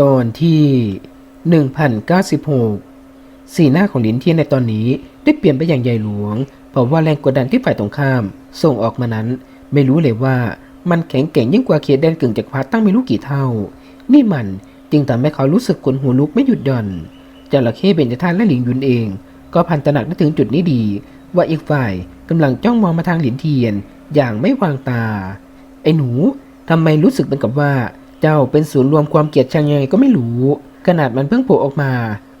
ตอนที่ 1096 สีหน้าของหลินเทียนในตอนนี้ได้เปลี่ยนไปอย่างใหญ่หลวง เพราะว่าแรงกดดันที่ฝ่ายตรงข้าม ส่งออกมานั้น ไม่รู้เลยว่ามันแข็งแกร่งยิ่งกว่าเขตแดนกึ่งจักรพรรดิตั้งไม่รู้กี่เท่า นี่มันจึงทำให้เขารู้สึกขนหัวลุกไม่หยุดหย่อนจระเข้เบญจธาตุและหลิงยุนเอง ก็พันตระหนักได้ถึงจุดนี้ดี ว่าอีกฝ่ายกำลังจ้องมองมาทางหลินเทียนอย่างไม่วางตา ไอ้หนูทำไมรู้สึกเหมือนกับว่า เจ้าเป็นศูนย์รวมความเกลียดชังยังไงก็ไม่รู้ ขนาดมันเพิ่งโผล่ออกมา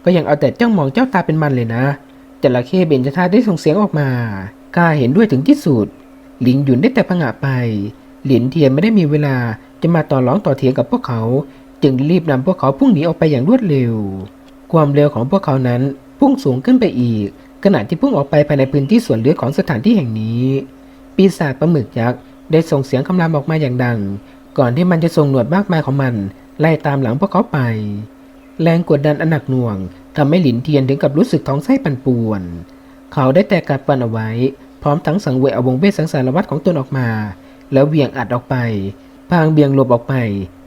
ก็ยังเอาแต่จ้องมองเจ้าตาเป็นมันเลยนะจระเข้เบญจธาได้ส่งเสียงออกมาข้าเห็นด้วยถึงที่สุด หลิงหยุนได้แต่ผงะไป หลินเทียนไม่ได้มีเวลาจะมาต่อร้องต่อเถียงกับพวกเขา จึงรีบนำพวกเขาพุ่งหนีออกไปอย่างรวดเร็ว ความเร็วของพวกเขานั้นพุ่งสูงขึ้นไปอีก ขณะที่พุ่งออกไปภายในพื้นที่ส่วนเหลือของสถานที่แห่งนี้ ปีศาจปลาหมึกยักษ์ได้ส่งเสียงคำรามออกมาอย่างดัง ก่อนที่มันจะส่งหนวดมากมายของมันไล่ตามหลังพวกเขาไป แรงกดดันอันหนักหน่วงทำให้หลินเทียนถึงกับรู้สึกท้องไส้ปั่นป่วน เขาได้แต่กัดปันเอาไว้ พร้อมทั้งสังเวยอวงเวทสังสารวัตรของตนออกมา แล้วเหวี่ยงอัดออกไปพางเบี่ยงหลบออกไป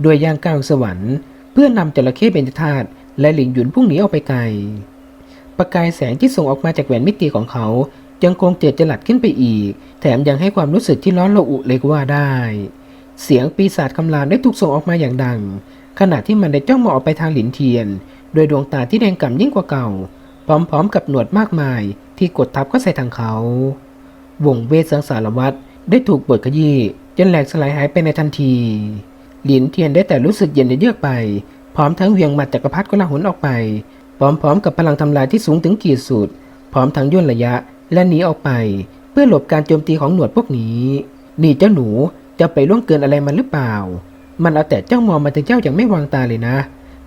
ด้วยย่างก้าวสวรรค์ เพื่อนำจระเข้เบญจธาตุและหลิงหยุนพุ่งหนีออกไปไกล ประกายแสงที่ส่งออกมาจากแหวนมิติของเขายังคงเจิดจรัสขึ้นไปอีก แถมยังให้ความรู้สึกที่ร้อนระอุเลยก็ว่าได้ เสียงปีศาจคำรามได้ถูกส่งออกมาอย่างดัง ขณะที่มันได้จ้องมองออกไปทางหลินเทียน โดยดวงตาที่แดงก่ำยิ่งกว่าเก่า พร้อมๆกับหนวดมากมาย ที่กดทับเข้าใส่ทางเขา วงเวทสังสารวัตรได้ถูกบดขยี้จนแหลกสลายหายไปในทันที หลินเทียนได้แต่รู้สึกเย็นเยือกไป พร้อมทั้งเวียงหมัดจักรพรรดิกลาหนออกไป พร้อมๆกับพลังทำลายที่สูงถึงขีดสุด พร้อมทั้งย่นระยะและหนีออกไป เพื่อหลบการโจมตีของหนวดพวกนี้ นี่เจ้าหนู จะไปล่วงเกินอะไรมันหรือเปล่า มันเอาแต่เจ้ามองมาถึงเจ้าอย่างไม่วางตาเลยนะ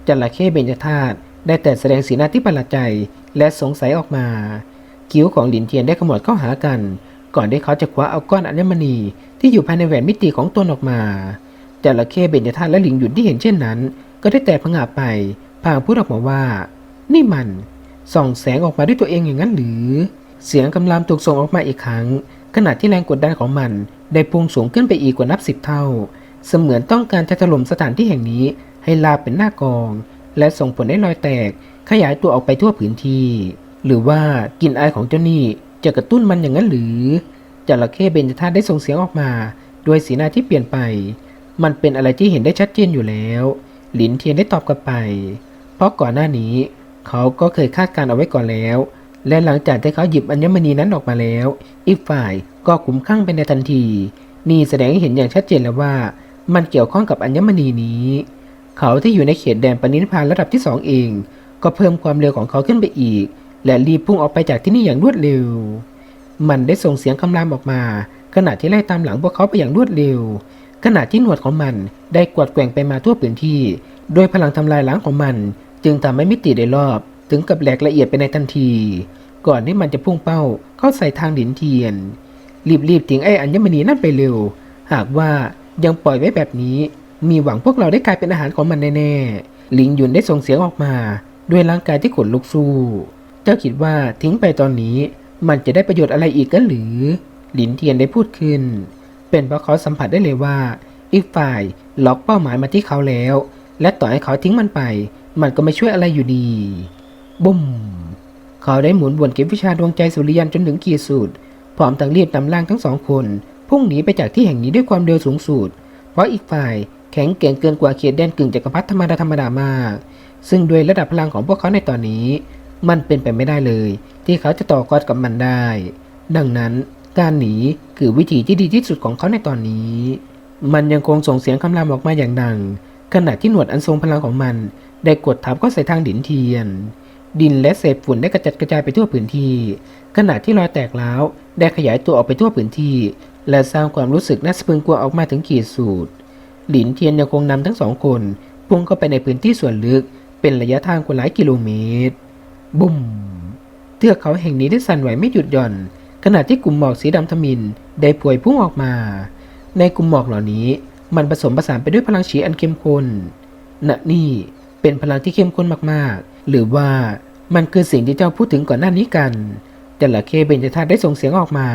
จระเข้เบญจธาตุได้แต่แสดงสีหน้าที่ประหลาดใจและสงสัยออกมา คิ้วของหลินเทียนได้ขมวดเข้าหากัน ก่อนที่เขาจะคว้าเอาก้อนอัญมณีที่อยู่ภายในแหวนมิติของตนออกมาจระเข้เบญจธาตุและหลิงหยุนที่เห็นเช่นนั้น ก็ได้แต่ผงาไปพางพูดออกมาว่า นี่มันส่องแสงออกมาด้วยตัวเองอย่างนั้นหรือ เสียงคำรามถูกส่งออกมาอีกครั้ง ขณะที่แรงกดดันของมันได้พุ่งสูงขึ้นไปอีกกว่านับสิบเท่า เสมือนต้องการจะถล่มสถานที่แห่งนี้ให้ลาบเป็นหน้ากอง และส่งผลให้รอยแตกขยายตัวออกไปทั่วพื้นที่ หรือว่ากลิ่นอายของเจ้านี่จะกระตุ้นมันอย่างนั้นหรือจระเข้เบญจธาตุได้ส่งเสียงออกมา ด้วยสีหน้าที่เปลี่ยนไป มันเป็นอะไรที่เห็นได้ชัดเจนอยู่แล้ว หลินเทียนได้ตอบกลับไป เพราะก่อนหน้านี้ เขาก็เคยคาดการเอาไว้ก่อนแล้ว และหลังจากที่เขาหยิบอัญมณีนั้นออกมาแล้ว อีกฝ่ายก็ขุมข้างไปในทันที นี่แสดงให้เห็นอย่างชัดเจนแล้วว่า มันเกี่ยวข้องกับอัญมณีนี้ เขาที่อยู่ในเขตแดนปณิพานระดับที่สองเอง ก็เพิ่มความเร็วของเขาขึ้นไปอีก และรีบพุ่งออกไปจากที่นี่อย่างรวดเร็ว มันได้ส่งเสียงคำรามออกมา ขณะที่ไล่ตามหลังพวกเขาไปอย่างรวดเร็ว ขณะที่หนวดของมันได้กวาดแกว่งไปมาทั่วพื้นที่ โดยพลังทำลายล้างของมัน จึงทำให้มิติได้รอบ ถึงกับแหลกละเอียดไปในทันที ก่อนที่มันจะพุ่งเป้าเข้าใส่ทางหลินเทียน รีบๆทิ้งไอ้อัญมณีนั่นไปเร็ว หากว่ายังปล่อยไว้แบบนี้ มีหวังพวกเราได้กลายเป็นอาหารของมันแน่ๆลิงยุนได้ส่งเสียงออกมา ด้วยร่างกายที่ขนลุกสู้ เจ้าคิดว่าทิ้งไปตอนนี้ มันจะได้ประโยชน์อะไรอีกกันหรือ หลินเทียนได้พูดขึ้น เป็นเพราะเขาสัมผัสได้เลยว่า อีกฝ่ายล็อกเป้าหมายมาที่เขาแล้ว และต่อให้เขาทิ้งมันไป มันก็ไม่ช่วยอะไรอยู่ดี บุ้มเขาได้หมุนวนเก็บวิชาดวงใจสุริยันจนถึงขีดสุดพร้อมทั้งรีบนำร่างทั้งสองคนพุ่งหนีไปจากที่แห่งนี้ด้วยความเร็วสูงสุด เพราะอีกฝ่ายแข็งแกร่งเกินกว่าเขตแดนกึ่งจักรพรรดิธรรมดาธรรมดามาก ซึ่งด้วยระดับพลังของพวกเขาในตอนนี้ มันเป็นไปไม่ได้เลย ที่เขาจะต่อกอดกับมันได้ ดังนั้นการหนีคือวิธีที่ดีที่สุดของเขาในตอนนี้ มันยังคงส่งเสียงคำรามออกมาอย่างดัง ขณะที่หนวดอันทรงพลังของมันได้กดทับเข้าใส่ทางดินเทียน ดินและเศษฝุ่นได้กระจัดกระจายไปทั่วพื้นที่ ขณะที่รอยแตกร้าวได้ขยายตัวออกไปทั่วพื้นที่ และสร้างความรู้สึกน่าสะพรึงกลัวออกมาถึงขีดสุดหลินเทียนยังคงนำทั้งสองคนพุ่งเข้าไปในพื้นที่ส่วนลึก เป็นระยะทางกว่าหลายกิโลเมตร บุ้มเทือกเขาแห่งนี้ได้สั่นไหวไม่หยุดหย่อน ขณะที่กลุ่มหมอกสีดำทมินได้พวยพุ่งออกมา ในกลุ่มหมอกเหล่านี้ มันผสมผสานไปด้วยพลังฉีอันเข้มข้นณนี่เป็นพลังที่เข้มข้นมากๆ หรือว่ามันคือสิ่งที่เจ้าพูดถึงก่อนหน้านี้กันจระเข้เบญจธาตุได้ส่งเสียงออกมา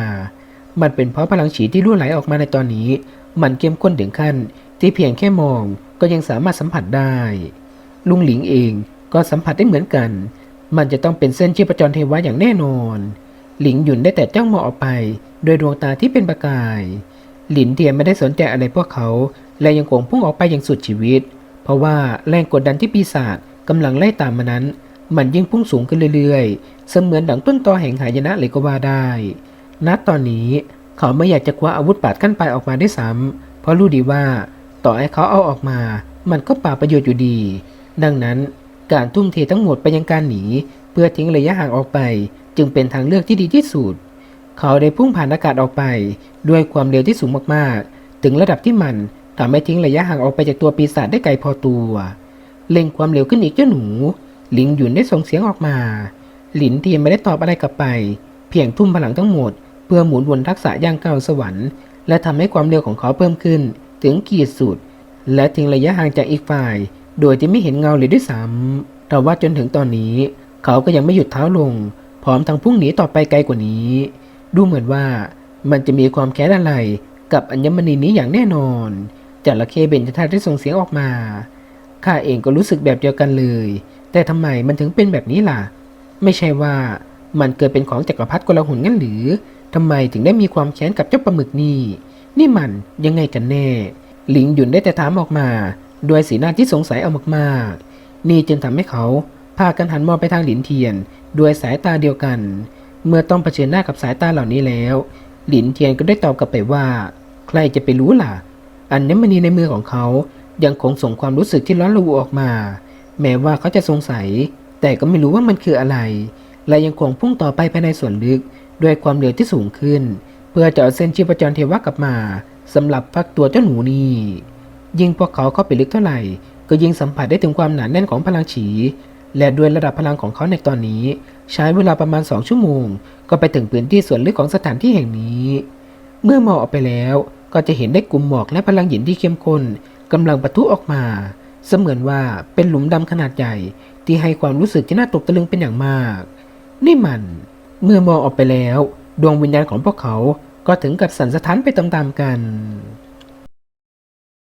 มันเป็นเพราะพลังฉีที่รั่วไหลออกมาในตอนนี้ มันเข้มข้นถึงขั้น ที่เพียงแค่มองก็ยังสามารถสัมผัสได้ ลุงหลิงเองก็สัมผัสได้เหมือนกัน มันจะต้องเป็นเส้นชีพจรเทวะอย่างแน่นอน หลิงหยุนได้แต่จ้องมองออกไปโดยดวงตาที่เป็นประกาย หลินเทียนไม่ได้สนใจอะไรพวกเขา และยังคงพุ่งออกไปอย่างสุดชีวิต เพราะว่าแรงกดดันที่ปีศาจ กำลังไล่ตามมานั้น มันยิ่งพุ่งสูงขึ้นเรื่อยๆ เสมือนดังต้นตอแห่งหายนะเลยก็ว่าได้ ณ ตอนนี้เขาไม่อยากจะคว้าอาวุธปาดขั้นปลายออกมาได้ซ้ำเพราะรู้ดีว่าต่อให้เขาเอาออกมา มันก็ป่าประโยชน์อยู่ดี ดังนั้นการทุ่มเททั้งหมดไปยังการหนี เพื่อทิ้งระยะห่างออกไป จึงเป็นทางเลือกที่ดีที่สุด เขาได้พุ่งผ่านอากาศออกไป ด้วยความเร็วที่สูงมากๆ ถึงระดับที่มันทำให้ทิ้งระยะห่างออกไปจากตัวปีศาจได้ไกลพอตัว เร่งความเร็วขึ้นอีกเจ้าหนู หลิงหยุนได้ส่งเสียงออกมา หลินเทียนไม่ได้ตอบอะไรกลับไป เพียงทุ่มพลังทั้งหมด เพื่อหมุนวนทักษะย่างเก้าสวรรค์ และทำให้ความเร็วของเขาเพิ่มขึ้น ถึงขีดสุด และทิ้งระยะห่างจากอีกฝ่าย โดยที่ไม่เห็นเงาเลยด้วยซ้ำแต่ว่าจนถึงตอนนี้ เขาก็ยังไม่หยุดเท้าลง พร้อมทางพุ่งหนีต่อไปไกลกว่านี้ ดูเหมือนว่ามันจะมีความแค้นอะไรกับอัญมณีนี้อย่างแน่นอนจระเข้เบญจธาตุได้ส่งเสียงออกมา ข้าเองก็รู้สึกแบบเดียวกันเลย แต่ทำไมมันถึงเป็นแบบนี้ล่ะ ไม่ใช่ว่ามันเกิดเป็นของจักรพรรดิกลาหุนงั้นหรือทำไมถึงได้มีความแค้นกับเจ้าปลาหมึกนี่ นี่มันยังไงกันแน่ หลิงหยุนได้แต่ถามออกมาด้วยสีหน้าที่สงสัยเอามากๆ นี่จึงทำให้เขาพากันหันมองไปทางหลินเทียนด้วยสายตาเดียวกัน เมื่อต้องเผชิญหน้ากับสายตาเหล่านี้แล้ว หลินเทียนก็ได้ตอบกลับไปว่า ใครจะไปรู้ล่ะ อัญมณีในมือของเขา ยังคงส่งความรู้สึกที่ร้อนระอุออกมา แม้ว่าเขาจะสงสัย แต่ก็ไม่รู้ว่ามันคืออะไร และยังคงพุ่งต่อไปภายในส่วนลึก ด้วยความเร็วที่สูงขึ้น เพื่อจะเอาเส้นชีพจรเทวะกลับมาสำหรับฟักตัวเจ้าหนูนี่ยิ่งพวกเขาเข้าไปลึกเท่าไหร่ ก็ยิ่งสัมผัสได้ถึงความหนาแน่นของพลังฉี และด้วยระดับพลังของเขาในตอนนี้ ใช้เวลาประมาณ2ชั่วโมง ก็ไปถึงพื้นที่ส่วนลึกของสถานที่แห่งนี้ เมื่อมองออกไปแล้วก็จะเห็นได้กลุ่มหมอกและพลังหยินที่เข้มข้น กำลังปะทุออกมา เสมือนว่าเป็นหลุมดำขนาดใหญ่ที่ให้ความรู้สึกที่น่าตกตะลึงเป็นอย่างมาก นี่มัน เมื่อมองออกไปแล้ว ดวงวิญญาณของพวกเขาก็ถึงกับสั่นสะท้านไปตามๆกัน